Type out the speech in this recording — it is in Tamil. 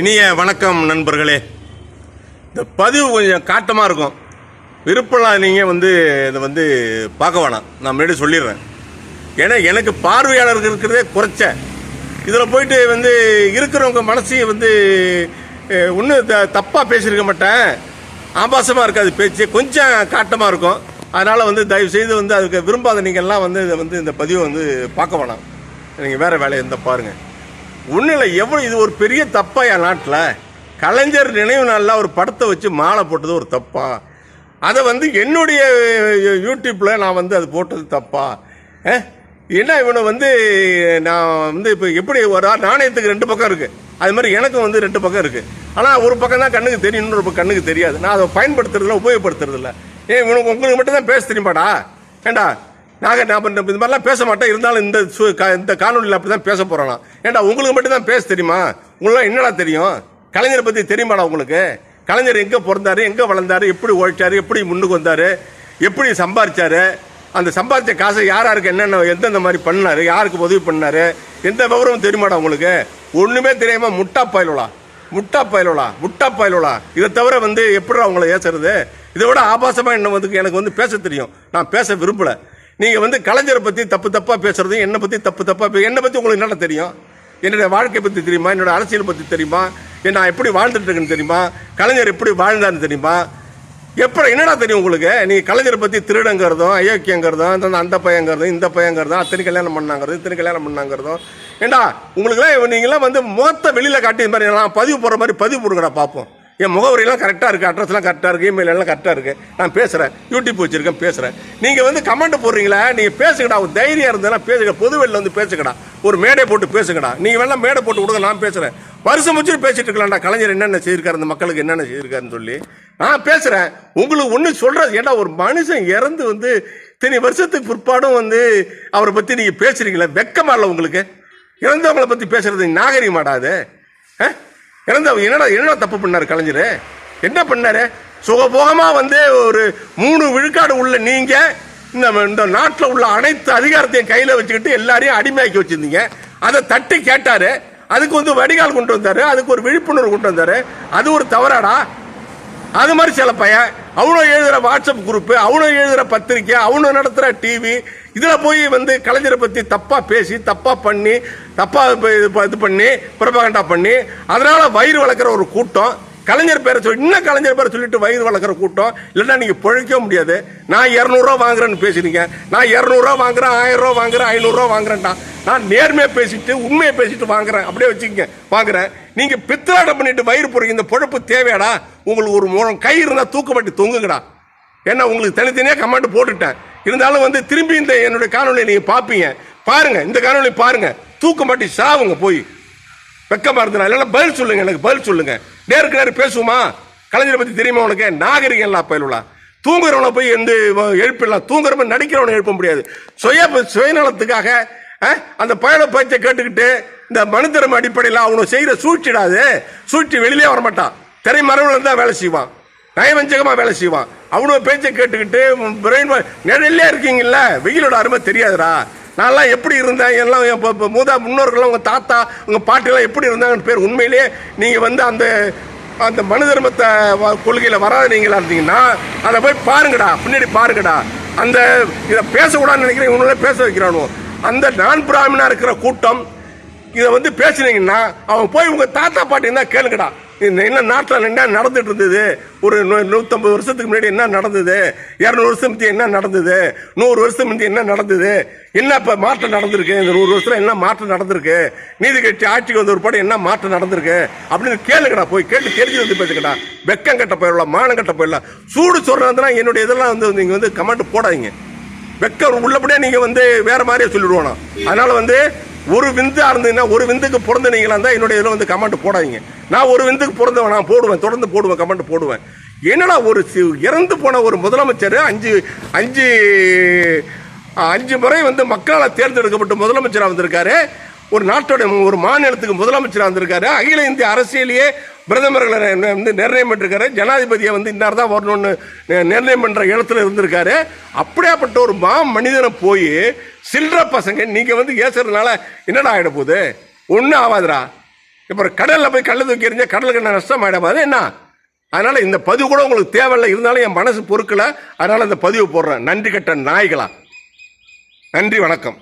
இனிய வணக்கம் நண்பர்களே. இந்த பதிவு கொஞ்சம் காட்டமாக இருக்கும். விருப்பம்லாம் நீங்கள் வந்து இதை வந்து பார்க்க வேணாம். நான் முன்னாடி சொல்லிடுறேன். ஏன்னா எனக்கு பார்வையாளர்கள் இருக்கிறதே குறைச்ச. இதில் போயிட்டு வந்து இருக்கிறவங்க மனசையும் வந்து ஒன்றும் த தப்பாக பேசியிருக்க மாட்டேன். ஆபாசமாக இருக்காது பேச்சு. கொஞ்சம் காட்டமாக இருக்கும். அதனால் வந்து தயவு செய்து வந்து அதுக்கு விரும்பாத நீங்கள்லாம் வந்து இதை வந்து இந்த பதிவை வந்து பார்க்க வேணாம். நீங்கள் வேறு வேலையை இருந்தால் பாருங்கள் ஒன்றும் இல்லை எவ்வளோ இது ஒரு பெரிய தப்பா என் நாட்டில்? கலைஞர் நினைவு நாளில் ஒரு படத்தை வச்சு மாலை போட்டது ஒரு தப்பா? அதை வந்து என்னுடைய யூடியூப்பில் நான் வந்து அது போட்டது தப்பா? அஹ்? என்ன இவனை வந்து நான் வந்து இப்போ எப்படி ஒரு நாணயத்துக்கு ரெண்டு பக்கம் இருக்குது அது மாதிரி எனக்கும் வந்து ரெண்டு பக்கம் இருக்குது ஆனால் ஒரு பக்கம் தான் கண்ணுக்கு தெரியும் இன்னொரு பக்கம் கண்ணுக்கு தெரியாது. நான் அதை பயன்படுத்துறதில்ல உபயோகப்படுத்துறதில்ல. ஏன் இவனுக்கு உங்களுக்கு மட்டும் தான் பேச தெரியுமாடா? ஏண்டா? நாங்கள் நான் பண்ணுற இந்த மாதிரிலாம் பேச மாட்டேன். இருந்தாலும் இந்த சு- கா- இந்த காணொலியில் அப்படி தான் பேச போகிறோம் ஏன்டா உங்களுக்கு மட்டும் தான் பேச தெரியுமா? உங்களாம் என்னடா தெரியும்? கலைஞரை பற்றி தெரியுமாடா உங்களுக்கு? கலைஞர் எங்கே பிறந்தாரு எங்கே வளர்ந்தாரு எப்படி உழைச்சாரு எப்படி முன்னுக்கு வந்தார் எப்படி சம்பாதிச்சார் அந்த சம்பாதிச்ச காசை யார் யாருக்கு என்னென்ன எந்தெந்த மாதிரி பண்ணார் யாருக்கு உதவி பண்ணார் எந்த விவரமும் தெரியுமாடா உங்களுக்கு? ஒன்றுமே தெரியாமல் முட்டா பயலுலா முட்டா பயலுலா முட்டா பயலுலா. இதை தவிர வந்து எப்படி அவங்கள ஏசுறது இதை விட ஆபாசமாக என்ன வந்து எனக்கு வந்து பேச தெரியும். நான் பேச விரும்பலை. நீங்கள் வந்து கலைஞரை பற்றி தப்பு தப்பாக பேசுகிறது என்னை பற்றி தப்பு தப்பாக என்னை பற்றி உங்களுக்கு என்னென்ன தெரியும்? என்னுடைய வாழ்க்கை பற்றி தெரியுமா? என்னோட அரசியல் பற்றி தெரியுமா? என்ன நான் எப்படி வாழ்ந்துட்டு இருக்கேன்னு தெரியுமா? கலைஞர் எப்படி வாழ்ந்தான்னு தெரியுமா? எப்படி என்னடா தெரியும் உங்களுக்கு? நீங்கள் கலைஞரை பற்றி திருடங்கிறதும் அயோக்கியங்கிறதும் அந்த அந்த பையங்கிறதும் இந்த பையங்கிறதும் அத்தனை கல்யாணம் பண்ணாங்கிறது இத்தனை கல்யாணம் பண்ணாங்கிறதும். ஏண்டா உங்களுக்குலாம் நீங்களாம் வந்து முகத்தை வெளியில் காட்டி மாதிரி நான் பதிவு போடுற மாதிரி பதிவு போடுங்கடா பார்ப்போம் என் முகவரியெல்லாம் கரெக்டாக இருக்குது அட்ரஸ்லாம் கரெக்டாக இருக்குது இமெயில் எல்லாம் கரெக்டாக இருக்குது நான் பேசுகிறேன் யூடியூப் வச்சுருக்கேன் பேசுகிறேன் நீங்கள் வந்து கமெண்ட் போடுறீங்களா நீங்கள் பேசுங்கடா ஒரு தைரியம் இருந்ததுன்னா பேசுங்க பொதுவெளியில் வந்து பேசுங்கடா. ஒரு மேடை போட்டு பேசுங்கடா. நீங்கள் வேணால் மேடை போட்டு கொடுங்க நான் பேசுகிறேன் வருஷம் முடிச்சுட்டு பேசிட்டு இருக்கலாம்டா கலைஞர் என்னென்ன செய்திருக்காரு அந்த மக்களுக்கு என்னென்ன செய்திருக்காருன்னு சொல்லி. நான் பேசுகிறேன் உங்களுக்கு ஒன்று சொல்கிறது ஏன்டா ஒரு மனுஷன் இறந்து வந்து இத்தனை வருஷத்துக்கு பிற்பாடும் வந்து அவரை பற்றி நீங்கள் பேசுகிறீங்களே வெக்கமா இல்லை உங்களுக்கு? இறந்தவங்களை பற்றி பேசுகிறது நாகரிகமாடா அது ஆ? இறந்தவங்க என்னடா என்னடா தப்பு பண்ணார் கலைஞர்? என்ன பண்ணாரு? சுகபோகமாக வந்து ஒரு மூணு விழுக்காடு உள்ள நீங்க இந்த இந்த நாட்டில் உள்ள அனைத்து அதிகாரத்தையும் கையில் வச்சுக்கிட்டு எல்லாரையும் அடிமையாக்கி வச்சிருந்தீங்க. அதை தட்டி கேட்டார். அதுக்கு வந்து வடிகால் கொண்டு வந்தார். அதுக்கு ஒரு விழிப்புணர்வு கொண்டு வந்தாரு. அது ஒரு தவறாடா? அது மாதிரி சில பையன். அவனும் எழுதுகிற வாட்ஸ்அப் குரூப்பு அவனும் எழுதுகிற பத்திரிக்கை அவனும் நடத்துகிற டிவி இதில் போய் வந்து கலைஞரை பற்றி தப்பாக பேசி தப்பாக பண்ணி தப்பாக இது இது பண்ணி பிரபகண்டா பண்ணி அதனால் வயிறு வளர்க்குற ஒரு கூட்டம் கலைஞர் பேரை சொல்லி இன்னும் கலைஞர் பேரை சொல்லிட்டு வயிறு வளர்க்குற கூட்டம் இல்லைன்னா நீங்கள் பிழைக்க முடியாது. நான் இரநூறுவா வாங்குறேன்னு பேசுறீங்க நான் இரநூறுவா வாங்குறேன் ஆயிரம் ரூபா வாங்குறேன் ஐநூறுரூவா வாங்குறேன்டா. நான் நேர்மையாக பேசிட்டு உண்மையை பேசிட்டு வாங்குறேன். அப்படியே வச்சுக்கங்க. வாங்குறேன். நீங்கள் பித்தலாட்டம் பண்ணிட்டு வயிறு போறீங்க இந்த பொழப்பு தேவையாடா? உங்களுக்கு ஒரு மூலம் கை இருந்தால் தூக்கப்பட்டு தொங்குங்கடா. ஏன்னா உங்களுக்கு தனித்தனியாக கமெண்ட் போட்டுட்டேன். இருந்தாலும் வந்து திரும்பி இந்த என்னுடைய காணொலியை நீங்கள் பார்ப்பீங்க. பாருங்கள் இந்த காணொலி பாருங்கள் தூக்கம் மாட்டி சாவுங்க போய். வெக்கமாக இருந்தா இல்லைன்னா பதில் சொல்லுங்கள் எனக்கு பதில் சொல்லுங்கள் நேருக்கு நேரம் பேசுவோமா? கலைஞரை பற்றி தெரியுமா உனக்கு? நாகரிகம் எல்லாம் பயிலுலா. தூங்குறவனை போய் வந்து எழுப்பிடலாம். தூங்குறவன் நடிக்கிறவனை எழுப்ப முடியாது. சுய சுயநலத்துக்காக அந்த பயண பயிற்சியை கேட்டுக்கிட்டு இந்த மனுதரம் அடிப்படையில் அவனை செய்கிற சூழ்ச்சிடாது. சூழ்ச்சி வெளியிலே வரமாட்டான். திரைமறைவில் இருந்தால் வேலை செய்வான். நயவஞ்சகமாக வேலை செய்வான். அவனோட பேச்சை கேட்டுக்கிட்டு பிரெயின் நிழல்லே இருக்கீங்கல்ல? வெயிலோட அருமை தெரியாதுடா. நான்லாம் எப்படி இருந்தேன்? எல்லாம் இப்போ மூதா முன்னோர்கள்லாம் உங்கள் தாத்தா உங்கள் பாட்டிலாம் எப்படி இருந்தாங்கன்னு பேர் உண்மையிலேயே நீங்கள் வந்து அந்த அந்த மனு தர்மத்தை வ- வராத நீங்களாக இருந்தீங்கன்னா அதை போய் பாருங்கடா. பின்னாடி பாருங்கடா. அந்த இதை பேசக்கூடாதுன்னு நினைக்கிறேன். இவங்களே பேச வைக்கிறானோ. அந்த நான் பிராமணா இருக்கிற கூட்டம் இதை வந்து பேசுனீங்கன்னா அவன் போய் உங்கள் தாத்தா பாட்டி தான் கேளுங்கடா. இந்த என்ன நாட்டில் என்ன நடந்துட்டு இருந்தது ஒரு நூற்றம்பது வருஷத்துக்கு முன்னாடி என்ன நடந்தது? இரநூறு வருஷம் முந்தி என்ன நடந்தது? நூறு வருஷம் முந்தி என்ன நடந்தது? என்ன இப்போ மாற்றம் நடந்திருக்கு? இந்த நூறு வருஷத்தில் என்ன மாற்றம் நடந்திருக்கு? நீதி கட்சி ஆட்சிக்கு வந்த ஒரு படம் என்ன மாற்றம் நடந்திருக்கு? அப்படின்னு கேளுங்கடா போய் கேட்டு தெரிஞ்சு வந்து பேசுங்கடா. வெக்கம் கட்ட போயிடலாம் மானம் கட்ட போயிடலாம். சூடு சொல்கிறதுனா என்னுடைய இதெல்லாம் வந்து நீங்கள் வந்து கமெண்ட் போடாதீங்க. வெக்கம் உள்ளபடியே நீங்கள் வந்து வேறு மாதிரியே சொல்லிடுவோம் அதனால் வந்து ஒரு விந்தாக இருந்ததுன்னா ஒரு விந்துக்கு பிறந்தனீங்களா இருந்தால் என்னுடைய இதில் வந்து கமெண்ட் போடாதீங்க. நான் ஒரு விந்துக்கு பிறந்தவன் நான் போடுவேன் தொடர்ந்து போடுவேன் கமெண்ட் போடுவேன். என்னடா ஒரு சி- இறந்து போன ஒரு முதலமைச்சர் அஞ்சு அஞ்சு அஞ்சு முறை வந்து மக்களால் தேர்ந்தெடுக்கப்பட்ட முதலமைச்சராக வந்திருக்காரு. ஒரு நாட்டோட ஒரு மாநிலத்துக்கு முதலமைச்சராக இருந்திருக்காரு அகில இந்திய அரசியலையே பிரதமர்களை வந்து நிர்ணயம் பண்ணிருக்காரு. ஜனாதிபதியை வந்து இன்னார் தான் வரணும்னு நிர்ணயம் பண்ணுற இடத்துல இருந்திருக்காரு. அப்படியாப்பட்ட ஒரு மா மனிதனை போய் சில்லற பசங்க நீங்கள் வந்து ஏசுறதுனால என்னடா ஆகிட போகுது? ஒன்றும் ஆகாதுடா இப்போ கடலில் போய் கள்ள தூக்கி எறிஞ்சா கடலுக்கு என்ன நஷ்டம் ஆகிடாம என்ன? அதனால் இந்த பதிவு கூட உங்களுக்கு தேவையில்லை. இருந்தாலும் என் மனசு பொறுக்கல. அதனால் இந்த பதிவு போடுறேன். நன்றி கட்ட நாய்களா. நன்றி வணக்கம்.